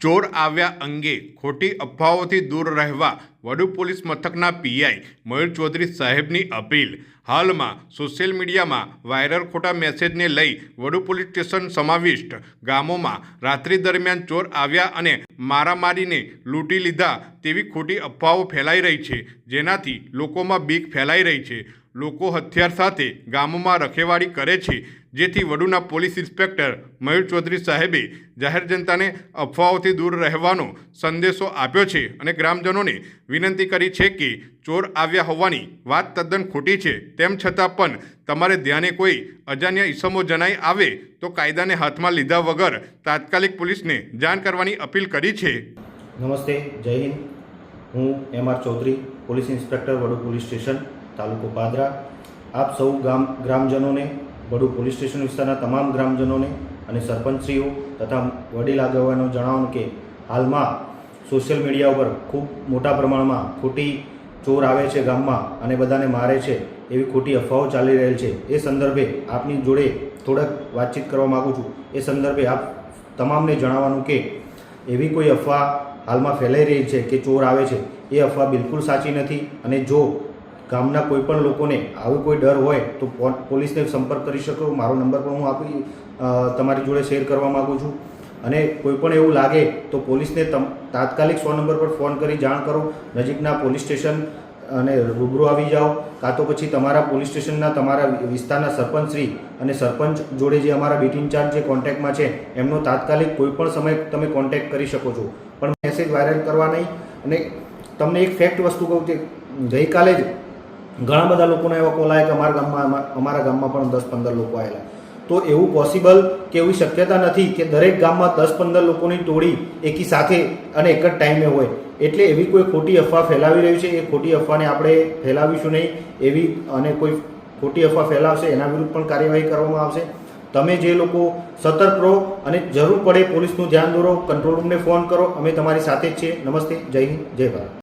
ચોર આવ્યા અંગે ખોટી અફવાઓથી દૂર રહેવા વડુ પોલીસ મથકના પીઆઈ મયુર ચૌધરી સાહેબની અપીલ. હાલમાં સોશિયલ મીડિયામાં વાયરલ ખોટા મેસેજને લઈ વડુ પોલીસ સ્ટેશન સમાવિષ્ટ ગામોમાં રાત્રિ દરમિયાન ચોર આવ્યા અને મારામારીને લૂંટી લીધા તેવી ખોટી અફવાઓ ફેલાઈ રહી છે, જેનાથી લોકોમાં બીક ફેલાઈ રહી છે. લોકો હથિયાર સાથે ગામોમાં રખેવાળી કરે છે જેથી વડુના પોલીસ ઇન્સ્પેક્ટર મયુર ચૌધરી સાહેબે જાહેર જનતાને અફવાઓથી દૂર રહેવાનો સંદેશો આપ્યો છે અને ગ્રામજનોને વિનંતી કરી છે કે ચોર આવ્યા હોવાની વાત તદ્દન ખોટી છે. તેમ છતાં પણ તમારે ધ્યાને કોઈ અજાણ્યા ઈસમો જણાઈ આવે તો કાયદાને હાથમાં લીધા વગર તાત્કાલિક પોલીસને જાણ કરવાની અપીલ કરી છે. નમસ્તે, જય હિન્દ. હું M R Chaudhary, police inspector Vadu police station, તાલુકો પાદરા. આપ સૌ ગામ ગ્રામજનોને વડુ પોલીસ સ્ટેશન વિસ્તારના તમામ ગ્રામજનોને અને સરપંચશ્રીઓ તથા વડીલ આગેવાનો જણાવવાનું કે હાલમાં સોશિયલ મીડિયા ઉપર ખૂબ મોટા પ્રમાણમાં ખોટી ચોર આવે છે ગામમાં અને બધાને મારે છે એવી ખોટી અફવાઓ ચાલી રહેલ છે. એ સંદર્ભે આપની જોડે થોડાક વાતચીત કરવા માગું છું. એ સંદર્ભે આપ તમામને જણાવવાનું કે એવી કોઈ અફવા હાલમાં ફેલાઈ રહી છે કે ચોર આવે છે? એ અફવા બિલકુલ સાચી નથી અને જો ગામના કોઈ પણ લોકોને આવો કોઈ ડર હોય તો પોલીસને સંપર્ક કરી શકો. મારો નંબર પણ હું આપી તમારી જોડે શેર કરવા માગું છું. અને કોઈ પણ એવું લાગે તો પોલીસને તાત્કાલિક સો નંબર પર ફોન કરી જાણ કરો. નજીકના પોલીસ સ્ટેશન અને રૂબરૂ આવી જાઓ. કાં તો પછી તમારા પોલીસ સ્ટેશનના, તમારા વિસ્તારના સરપંચશ્રી અને સરપંચ જોડે જે અમારા બીટ ઇન્ચાર્જ જે કોન્ટેક્ટમાં છે, એમનો તાત્કાલિક કોઈ પણ સમય તમે કોન્ટેક્ટ કરી શકો છો. પણ મેસેજ વાયરલ કરવા નહીં. અને તમને એક ફેક્ટ વસ્તુ કહું કે, ગઈકાલે જ ઘણા બધા લોકોના એવા કોલ કે અમારા ગામમાં અમારા ગામમાં પણ દસ પંદર લોકો આવેલા તો એવું પોસિબલ કે એવી શક્યતા નથી કે દરેક ગામમાં દસ પંદર લોકોની ટોળી એકી સાથે અને એક જ ટાઈમે હોય. એટલે એવી કોઈ ખોટી અફવા ફેલાવી રહી છે? એ ખોટી અફવાને આપણે ફેલાવીશું નહીં. એવી અને કોઈ ખોટી અફવા ફેલાવશે, એના વિરુદ્ધ પણ કાર્યવાહી કરવામાં આવશે. તમે જે લોકો સતર્ક રહો અને જરૂર પડે પોલીસનું ધ્યાન દોરો, કંટ્રોલ રૂમને ફોન કરો. અમે તમારી સાથે જ છીએ. નમસ્તે. જય હિન્દ. જય ભારત.